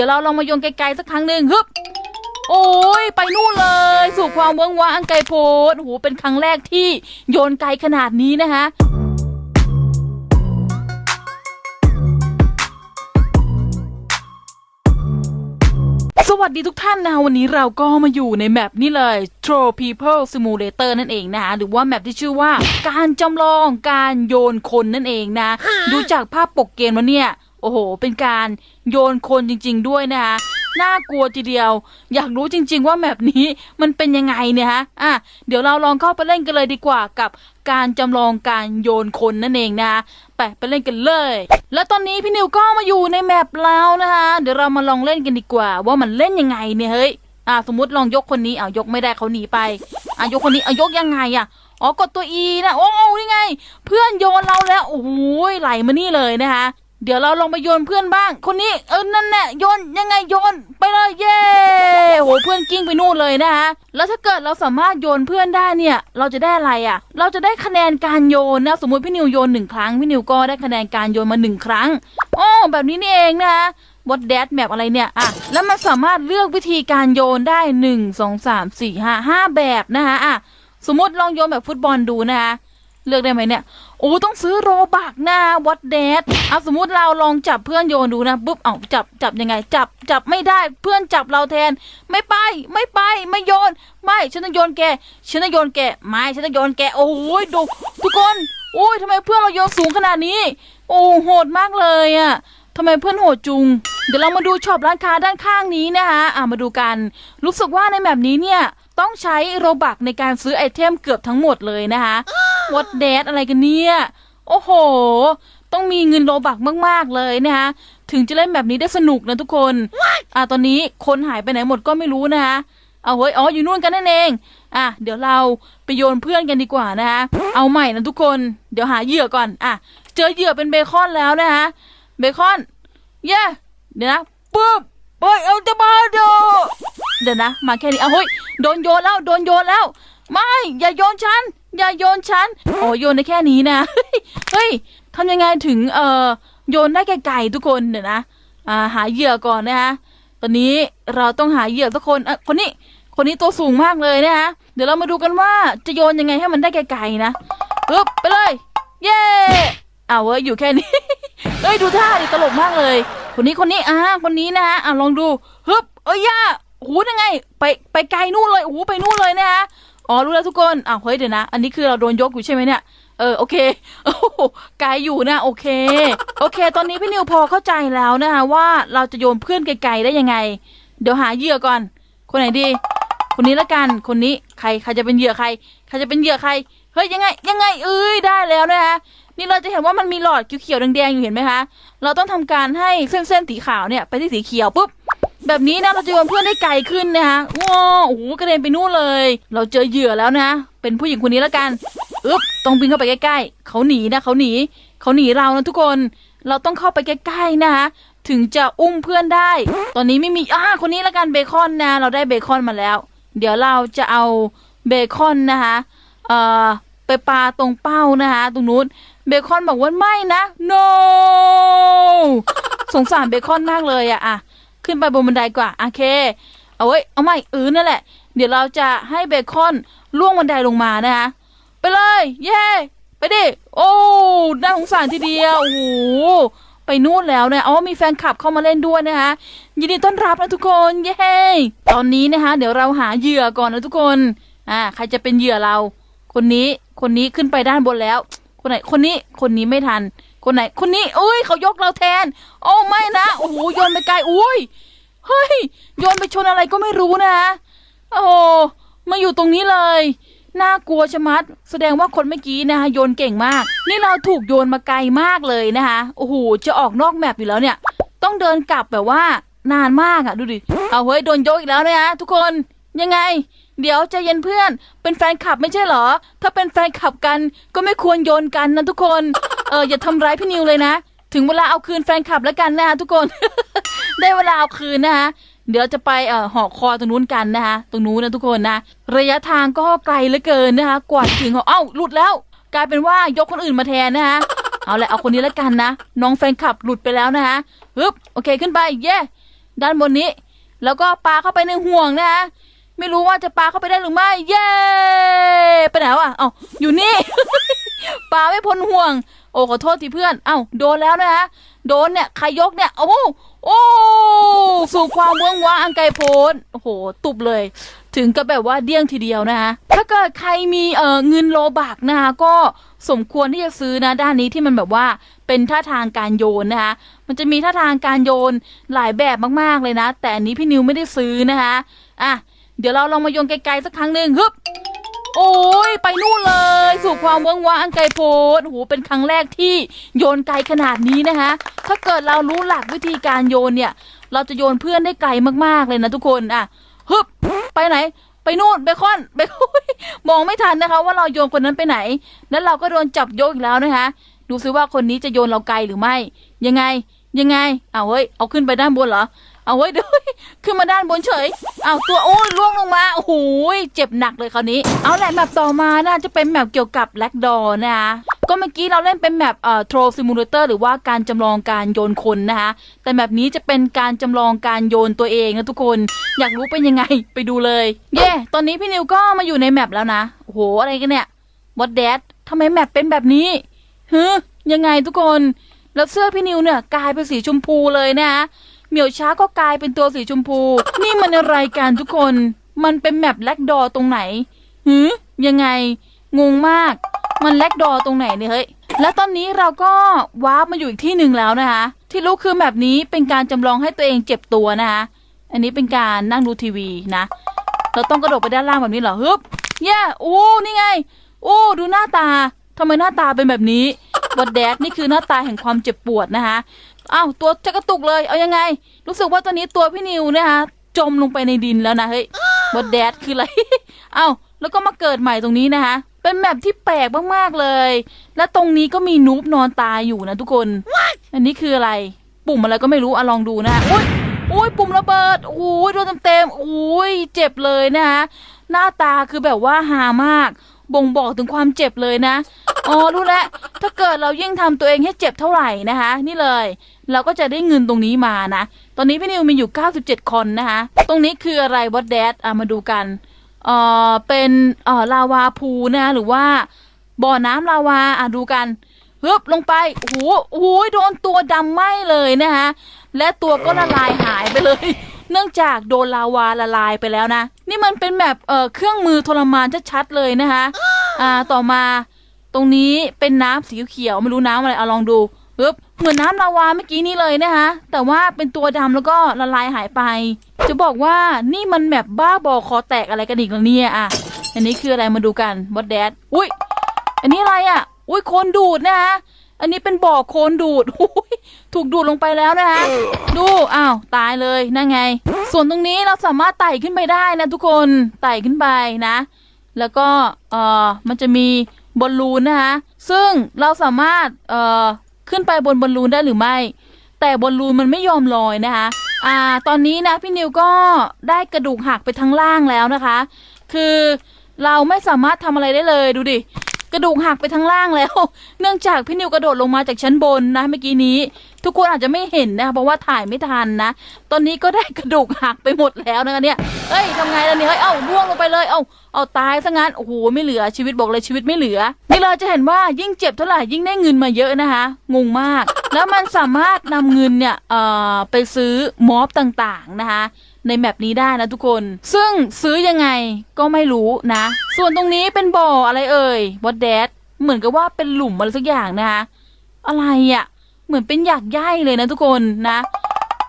ดี๋ยวเราลองมาโยนไกลๆสักครั้งหนึ่งฮึบโอ้ยไปนู่นเลย สู่ความเวิ้งว้างไกลโพ้นโหเป็นครั้งแรกที่โยนไกลขนาดนี้นะคะสวัสดีทุกท่านนะวันนี้เราก็มาอยู่ในแมปนี่เลย Troll People Simulator นั่นเองนะคะหรือว่าแมปที่ชื่อว่า การจำลองการโยนคนนั่นเองนะ ดูจากภาพปกเกมแล้วเนี่ย โอ้โห เป็นการโยนคนจริง ๆ ด้วยนะคะน่ากลัวทีเดียว อยากรู้จริง ๆ ว่าแมปนี้มันเป็นยังไงเนี่ยฮะอะเดี๋ยวเราลองเข้าไปเล่นกันเลยดีกว่ากับการจำลองการโยนคนนั่นเองนะคะไปไปเล่นกันเลย และตอนนี้พี่นิวก็มาอยู่ในแมปแล้วนะคะเดี๋ยวเรามาลองเล่นกันดีกว่า ว่ามันเล่นยังไงเนี่ยเฮ้ยอะสมมติลองยกคนนี้เอายกไม่ได้เขาหนีไปอะยกคนนี้เอายกยังไงอะอ๋อกดตัว E นะโอ้นี่ไง เพื่อนโยนเราแล้วโอ้โหไหลมานี่เลยนะคะ เดี๋ยวเราลองไปโยนเพื่อนบ้าง คนนี้เออนั่นแหละโยนยังไงโยนไปเลยเย้โหเพื่อนกิ้งไปนู่นเลยนะคะแล้วถ้าเกิดเราสามารถโยนเพื่อนได้เนี่ย เราจะได้อะไรอะ เราจะได้คะแนนการโยนนะสมมติพี่นิวโยนหนึ่งครั้งพี่นิวก็ได้คะแนนการโยนมาหนึ่งครั้งอ๋อแบบนี้นี่เองนะคะบดแดดแมปอะไรเนี่ยอะแล้วมันสามารถเลือกวิธีการโยนได้หนึ่งสองสามสี่ห้าห้าแบบนะคะอะสมมติลองโยนแบบฟุตบอลดูนะคะ เลือกได้ไหมเนี่ย โอ้ต้องซื้อโรบักนะวัดเดดเอาสมมุติเราลองจับเพื่อนโยนดูนะปุ๊บเอาจับจับยังไง จับจับไม่ได้เพื่อนจับเราแทน ไม่ไปไม่ไปไม่โยน ไม่ฉันจะโยนแกฉันจะโยนแกไม่ฉันจะโยนแกโอ้ยดูทุกคนโอ้ยทำไมเพื่อนเราโยนสูงขนาดนี้ โอ้โหดมากเลยอะทำไมเพื่อนโหดจุง เดี๋ยวเรามาดูช็อปร้านค้าด้านข้างนี้นะคะอะมาดูกัน รู้สึกว่าในแบบนี้เนี่ย ต้องใช้โรบักในการซื้อไอเทมเกือบทั้งหมดเลยนะคะวัดเดดอะไรกันเนี่ยโอ้โห ต้องมีเงินโลบักมาก ๆ เลยนะคะถึงจะเล่นแบบนี้ได้สนุกนะทุกคน อ่าตอนนี้คนหายไปไหนหมดก็ไม่รู้นะคะเอาเฮ้ยอ๋ออยู่นู่นกันนั่นเอง อะเดี๋ยวเราไปโยนเพื่อนกันดีกว่านะคะเอาใหม่นะทุกคน เดี๋ยวหาเหยื่อก่อน อะ เจอเหยื่อเป็นเบคอนแล้วนะคะเบคอน เย้ เดี๋ยวนะ ปึ๊บเฮ้ยเอาจะมาโด เดี๋ยวนะ มาแค่นี้เอาเฮ้ยโดนโยนแล้วโดนโยนแล้ว ไม่ อย่าโยนฉัน อย่าโยนฉันโอ้โยนได้แค่นี้นะ เฮ้ยทำยังไงถึงเอ่อโยนได้ไกลๆทุกคนเดี๋ยวนะอ่าหาเหยื่อก่อนนะคะตอนนี้เราต้องหาเหยื่อสักคนอคนนี้คนนี้ตัวสูงมากเลยนะคะเดี๋ยวเรามาดูกันว่าจะโยนยังไงให้มันได้ไกลๆนะปึ๊บไปเลย เย้อ้าเว้ยอยู่แค่นี้เอ้ยดูท่าดิตลกมากเลย คนนี้คนนี้อ่าคนนี้นะฮะอ่าลองดูฮึบเอ้ยย่า โอ้โหยังไง ไปไปไกลนู่นเลยโอ้โหไปนู่นเลยนะฮะอ๋อรู้แล้วทุกคนอ้าวเฮ้ยเดี๋ยวนะ อันนี้คือเราโดนยกอยู่ใช่ไหมเนี่ยเออโอเคโอ้โหไกลอยู่นะโอเค โอเค ตอนนี้พี่นิวพอเข้าใจแล้วนะคะว่าเราจะโยนเพื่อนไกลๆได้ยังไง เดี๋ยวหาเหยื่อก่อน คนไหนดี คนนี้ละกันคนนี้ใครใครจะเป็นเหยื่อใครใครจะเป็นเหยื่อใครเฮ้ยยังไง ยังไงเอ้ยได้แล้วนะคะนี่เราจะเห็นว่ามันมีหลอดเขียวๆแดงๆอยู่เห็นไหมคะ เราต้องทำการให้เส้นเส้นๆสีขาวเนี่ยไปที่สีเขียวปุ๊บ แบบนี้นะเราจะโยนเพื่อนได้ไกลขึ้นนะคะว้าวโอ้โหกระเด็นไปนู่นเลย เราเจอเหยื่อแล้วนะเป็นผู้หญิงคนนี้แล้วกันอึ๊บต้องบินเข้าไปใกล้ๆเขาหนีนะเขาหนีเขาหนีเรานะทุกคนเราต้องเข้าไปใกล้ๆนะคะถึงจะอุ้มเพื่อนได้ ตอนนี้ไม่มีอ่าคนนี้แล้วกันเบคอนนะ เราได้เบคอนมาแล้ว เดี๋ยวเราจะเอาเบคอนนะคะเอ่อไปปาตรงเป้านะคะตรงนู้นเบคอนบอกว่าไม่นะ no สงสารเบคอนมากเลยอะอะ ขึ้นไปบนบันไดกว่าโอเค เอาไว้เอาไม่เออนั่นแหละ เดี๋ยวเราจะให้เบคอนล่วงบันไดลงมานะคะ ไปเลย เย้ไปดิ โอ้น่าสงสารทีเดียวโอ้โหไปนู่นแล้วเนี่ยอ๋อมีแฟนคลับเข้ามาเล่นด้วยนะคะยินดีต้อนรับนะทุกคนเย้ตอนนี้นะคะ เดี๋ยวเราหาเหยื่อก่อนนะทุกคนอ่าใครจะเป็นเหยื่อเรา คนนี้คนนี้ขึ้นไปด้านบนแล้ว คนไหนคนนี้คนนี้ไม่ทัน คนไหน คนนี้อุ้ยเขายกเราแทน โอ้ไม่นะโอ้โหโยนไปไกลอุ้ยเฮ้ยโยนไปชนอะไรก็ไม่รู้นะโอ้โหมาอยู่ตรงนี้เลยน่ากลัวชะมัด แสดงว่าคนเมื่อกี้นะคะโยนเก่งมาก นี่เราถูกโยนมาไกลมากเลยนะคะโอ้โหจะออกนอกแมปอยู่แล้วเนี่ย ต้องเดินกลับแบบว่านานมากอะดูดิเอาเฮ้ยโดนโยกอีกแล้วเนยนะทุกคนยังไง เดี๋ยวใจเย็นเพื่อน เป็นแฟนคลับไม่ใช่เหรอ ถ้าเป็นแฟนคลับกันก็ไม่ควรโยนกันนะทุกคน เอออย่าทำร้ายพี่นิวเลยนะ ถึงเวลาเอาคืนแฟนคลับแล้วกันนะคะทุกคน ได้เวลาเอาคืนนะคะเดี๋ยวจะไปเอ่อหอคอตรงนู้นกันนะคะตรงนู้นนะทุกคนนะระยะทางก็ไกลเหลือเกินนะคะ กว่าจะถึงหอเอ้าหลุดแล้ว กลายเป็นว่ายกคนอื่นมาแทนนะคะเอาแหละเอาคนนี้แล้วกันนะน้องแฟนคลับหลุดไปแล้วนะคะฮึบโอเคขึ้นไปเย้ด้านบนนี้ แล้วก็ปาเข้าไปในห่วงนะคะไม่รู้ว่าจะปาเข้าไปได้หรือไม่ เย้ไปไหนวะเอ้าอยู่นี่ ปลาไม่พ้นห่วง โอ้ขอโทษทีเพื่อน เอ้าโดนแล้วนะคะโดนเนี่ยใครยกเนี่ย โอ้โหโอ้สู่ความเวิ้งว้างอังไกลโพนโอ้โห ตุบเลย ถึงกับแบบว่าเดี้ยงทีเดียวนะคะถ้าเกิดใครมีเอ่อเงินโลบักนะคะก็สมควรที่จะซื้อนะด้านนี้ที่มันแบบว่าเป็นท่าทางการโยนนะคะ มันจะมีท่าทางการโยนหลายแบบมากๆเลยนะ แต่อันนี้พี่นิวไม่ได้ซื้อนะคะ อะ เดี๋ยวเราลองมาโยนไกลๆสักครั้งหนึ่งฮึบ โอ้ยไปนู่นเลย สู่ความเวิ้งว้างอันไกลโพ้นโอ้โหเป็นครั้งแรกที่โยนไกลขนาดนี้นะคะ ถ้าเกิดเรารู้หลักวิธีการโยนเนี่ย เราจะโยนเพื่อนได้ไกลมากๆเลยนะทุกคนอะฮึบไปไหน ไปนู่นเบคอนเบคอนมองไม่ทันนะคะ ว่าเราโยนคนนั้นไปไหน แล้วเราก็โดนจับโยกอีกแล้วนะคะ ดูซิว่าคนนี้จะโยนเราไกลหรือไม่ ยังไงยังไงเอาเฮ้ยเอาขึ้นไปด้านบนเหรอ เอาเว้ดี๋ยขึ้นมาด้านบนเฉย เอาตัวโอ้ยล่วงลงมา โอ้โหเจ็บหนักเลยคราวนี้ เอาแหละแมปต่อมาน่าจะเป็นแมปเกี่ยวกับแล็กดอนะคะก็เมื่อกี้เราเล่นเป็นแมปเอ่อโทรซิมูเลเตอร์หรือว่าการจำลองการโยนคนนะคะแต่แบบนี้จะเป็นการจำลองการโยนตัวเองนะทุกคน อยากรู้เป็นยังไงไปดูเลย เย่ตอนนี้พี่นิวก็มาอยู่ในแมปแล้วนะ โอ้โห อะไรกันเนี่ย What that ทำไมแมปเป็นแบบนี้ฮึยังไงทุกคน แล้วเสื้อพี่นิวเนี่ยกลายเป็นสีชมพูเลยนะ เหมียวช้าก็กลายเป็นตัวสีชมพู นี่มันอะไรกันทุกคน มันเป็นแมปแลกดอตรงไหนหือยังไง งงมาก มันแลกดอตรงไหนเนี่ยเฮ้ย และตอนนี้เราก็วาร์ปมาอยู่อีกที่หนึ่งแล้วนะคะ ที่รู้คือแมปนี้เป็นการจำลองให้ตัวเองเจ็บตัวนะคะ อันนี้เป็นการนั่งดูทีวีนะ เราต้องกระโดดไปด้านล่างแบบนี้เหรอฮึบเย่โอ้นี่ไง โอ้ ดูหน้าตาทำไมหน้าตาเป็นแบบนี้วัดแดดนี่คือหน้าตาแห่งความเจ็บปวดนะคะ อ้าวตัวจะกระตุกเลย เอายังไง รู้สึกว่าตอนนี้ตัวพี่นิวนะคะจมลงไปในดินแล้วนะเฮ้ยวัดแดดคืออะไรอ้าวแล้วก็มาเกิดใหม่ตรงนี้นะคะ เป็นแบบที่แปลกมากๆเลย และตรงนี้ก็มีนูบนอนตายอยู่นะทุกคน อันนี้คืออะไร ปุ่มอะไรก็ไม่รู้อะลองดูนะฮะอุ้ยอุ้ยปุ่มระเบิดโอ้ยโดนเต็มๆโอ้ยเจ็บเลยนะคะหน้าตาคือแบบว่าหามาก บ่งบอกถึงความเจ็บเลยนะ อ๋อรู้แล้ว ถ้าเกิดเรายิ่งทำตัวเองให้เจ็บเท่าไหร่นะคะ นี่เลย เราก็จะได้เงินตรงนี้มานะ ตอนนี้พี่นิวมีอยู่ 97 คนนะคะ ตรงนี้คืออะไรวอดแดดอะมาดูกัน เอ่อ เป็นเอ่อลาวาพูนะหรือว่าบ่อน้ำลาวาอะดูกันฮึบลงไปโอ้โหโอ้โหโดนตัวดำไหม้เลยนะคะและตัวก็ละลายหายไปเลย เนื่องจากโดนลาวาละลายไปแล้วนะ นี่มันเป็นแบบเอ่อเครื่องมือทรมานชัดๆเลยนะคะ อ่าต่อมาตรงนี้เป็นน้ำสีเขียวไม่รู้น้ำอะไรเอาลองดูปึ๊บเหมือนน้ำลาวาเมื่อกี้นี้เลยนะคะแต่ว่าเป็นตัวดำแล้วก็ละลายหายไป จะบอกว่านี่มันแบบบ้าบอคอแตกอะไรกันอีกแล้วเนี่ยอะอันนี้คืออะไรมาดูกันบอดแดดอุ้ยอันนี้อะไรอะอุ้ยโคนดูดนะคะ อันนี้เป็นบ่อโคลนดูดอุ้ยถูกดูดลงไปแล้วนะคะดูอ้าวตายเลยนั่นไง ส่วนตรงนี้เราสามารถไต่ขึ้นไปได้นะทุกคนไต่ขึ้นไปนะ แล้วก็เอ่อมันจะมีบอลลูนนะคะซึ่งเราสามารถเอ่อขึ้นไปบนบอลลูนได้หรือไม่ แต่บอลลูนมันไม่ยอมลอยนะคะอ่าตอนนี้นะพี่นิวก็ได้กระดูกหักไปทั้งล่างแล้วนะคะ คือเราไม่สามารถทำอะไรได้เลยดูดิ กระดูกหักไปทั้งล่างแล้ว เนื่องจากพี่นิวกระโดดลงมาจากชั้นบนนะเมื่อกี้นี้ ทุกคนอาจจะไม่เห็นนะคะเพราะว่าถ่ายไม่ทันนะ ตอนนี้ก็ได้กระดูกหักไปหมดแล้วนะคะเนี่ยเอ้ยทำไงล่ะเนี่ยเฮ้ยเอ้าล่วงลงไปเลยเอ้าเอาตายซะงั้นโอ้โหไม่เหลือชีวิตบอกเลยชีวิตไม่เหลือนี่เราจะเห็นว่ายิ่งเจ็บเท่าไหร่ยิ่งได้เงินมาเยอะนะคะงงมาก แล้วมันสามารถนำเงินเนี่ยเอ่อไปซื้อมอบต่างๆนะคะ ในแมปนี้ได้นะทุกคน ซึ่งซื้อยังไงก็ไม่รู้นะ ส่วนตรงนี้เป็นบ่ออะไรเอ่ยบอดแดดเหมือนกับว่าเป็นหลุมอะไรสักอย่างนะคะอะไรอะ่ะ เหมือนเป็นหยากใยเลยนะทุกคนนะ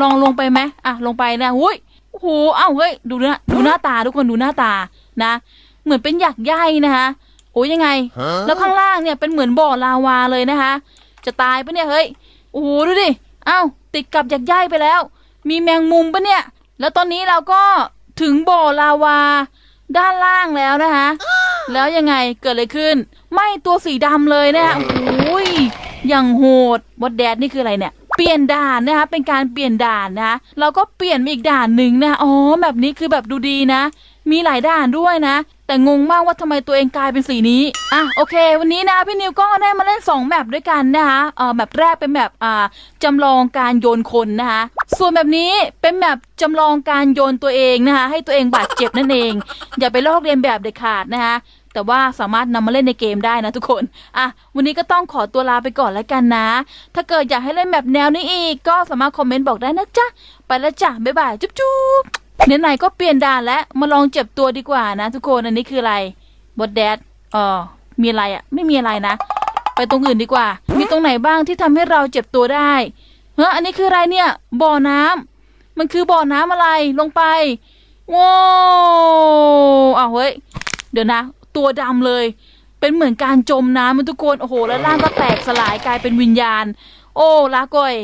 ลองลงไปไหมอะลงไปนะหุ้ยโอ้โหเอ้าเฮ้ยดูนะดูหน้าตาทุกคนดูหน้าตานะ เหมือนเป็นหยากใยนะคะโอ้ยยังไง แล้วข้างล่างเนี่ยเป็นเหมือนบ่อลาวาเลยนะคะ จะตายปะเนี่ยเฮ้ยโอ้โหดูดิเอ้าติดกับหยากใยไปแล้ว มีแมงมุมปะเนี่ย แล้วตอนนี้เราก็ถึงบ่อลาวา ด้านล่างแล้วนะคะ แล้วยังไงเกิดอะไรขึ้นไม่ตัวสีดำเลยนะคะโอ้ยอย่างโหดบดแดดนี่คืออะไรเนี่ย เปลี่ยนด่านนะคะ เป็นการเปลี่ยนด่านนะคะเราก็เปลี่ยนมาอีกด่านหนึ่งนะคะอ๋อแบบนี้คือแบบดูดีนะ มีหลายด่านด้วยนะ แต่งงมากว่าทำไมตัวเองกลายเป็นสีนี้ อะโอเค วันนี้นะพี่นิวก็ได้มาเล่น 2แมปด้วยกันนะคะเอ่อแมปแรกเป็นแมปอ่าจำลองการโยนคนนะคะ ส่วนแบบนี้เป็นแมปจำลองการโยนตัวเองนะคะ ให้ตัวเองบาดเจ็บนั่นเอง อย่าไปลอกเลียนแบบเด็ดขาดนะคะแต่ว่าสามารถนำมาเล่นในเกมได้นะทุกคน อะ วันนี้ก็ต้องขอตัวลาไปก่อนแล้วกันนะ ถ้าเกิดอยากให้เล่นแบบแนวนี้อีก ก็สามารถคอมเมนต์บอกได้นะจ๊ะ ไปแล้วจ้ะ บ๊ายบาย จุ๊บจุ๊บ ไหนๆก็เปลี่ยนด่านแล้วมาลองเจ็บตัวดีกว่านะ ทุกคนอันนี้คืออะไรบอดแดดอ๋อมีอะไรอะ ไม่มีอะไรนะ ไปตรงอื่นดีกว่า มีตรงไหนบ้างที่ทำให้เราเจ็บตัวได้เฮ้ยอันนี้คืออะไรเนี่ยบ่อน้ำมันคือบ่อน้ำอะไรลงไปว้าวอ้าวเฮ้ยเดี๋ยวนะ ตัวดำเลย เป็นเหมือนการจมน้ำมันทุกคนโอ้โห แล้วร่างก็แตกสลายกลายเป็นวิญญาณ โอ้ลาก่อย